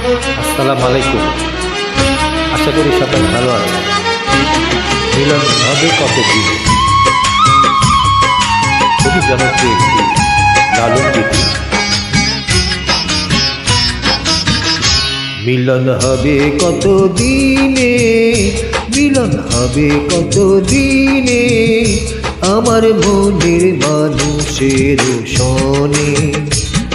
আসসালামু আলাইকুম। আশা করি সবাই ভালো আছে মিলন হবে কত দিন খুবই জনপ্রিয় একটি লালন গীতি মিলন হবে কত দিনে মিলন হবে কত দিনে আমার মনের মানুষের সনে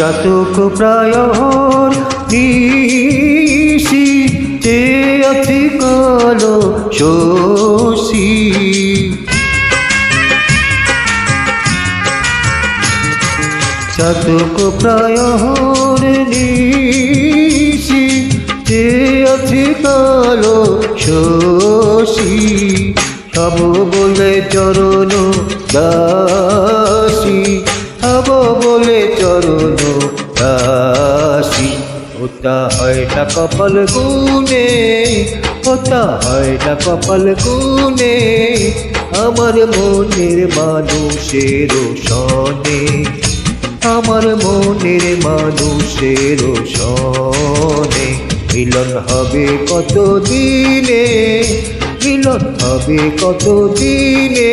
চাতক প্রায় নিশি তে কালো শশী। চাতক প্রায় নিশি তে আছে কালো সব বলে চরণ দাসী হব বলে ওটা হয় কপাল গুনে ওটা হয় না কপাল গুনে আমার মনের মানুষের সনে আমার মনের মানুষের সনে মিলন হবে কত দিনে মিলন হবে কত দিনে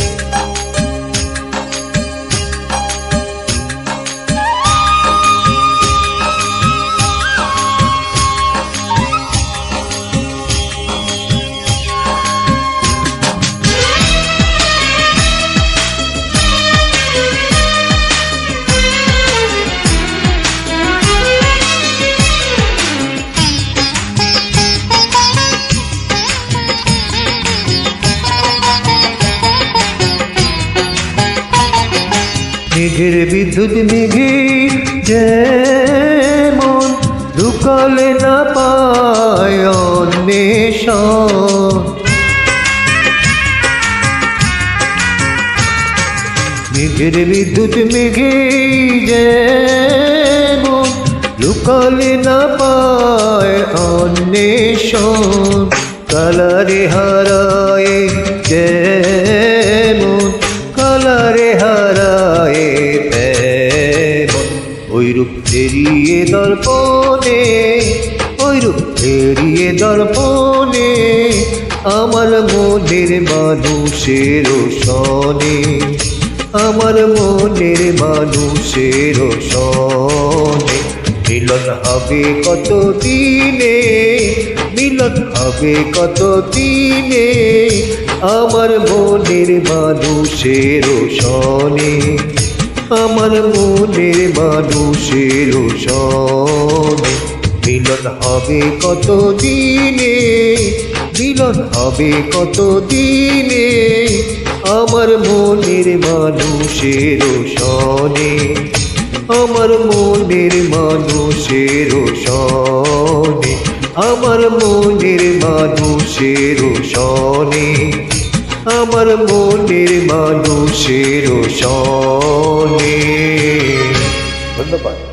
মেঘের বিদ্যুৎ মেঘে যেমন ঢুকালে না পায় অন্বেষণ। মেঘের বিদ্যুৎ মেঘে যেমন লুকালে না পায় অন্বেষণ। কালারে হারায় যেমন এড়িয়ে দর্পণে ওই রূপ এড়িয়ে দর্পণে আমার মনের মানুষের সনে আমার মনের মানুষের সনে মিলন হবে কত দিনে, মিলন হবে কত দিনে, আমার মনের মানুষের সনে আমার মনের মানুষের সনে মিলন হবে কত দিনে মিলন হবে কত দিনে আমার মনের মানুষের সনে আমার মনের মানুষের সনে আমার মনের মানুষের সনে আমার মনের মানুষের সনে ধন্যবাদ।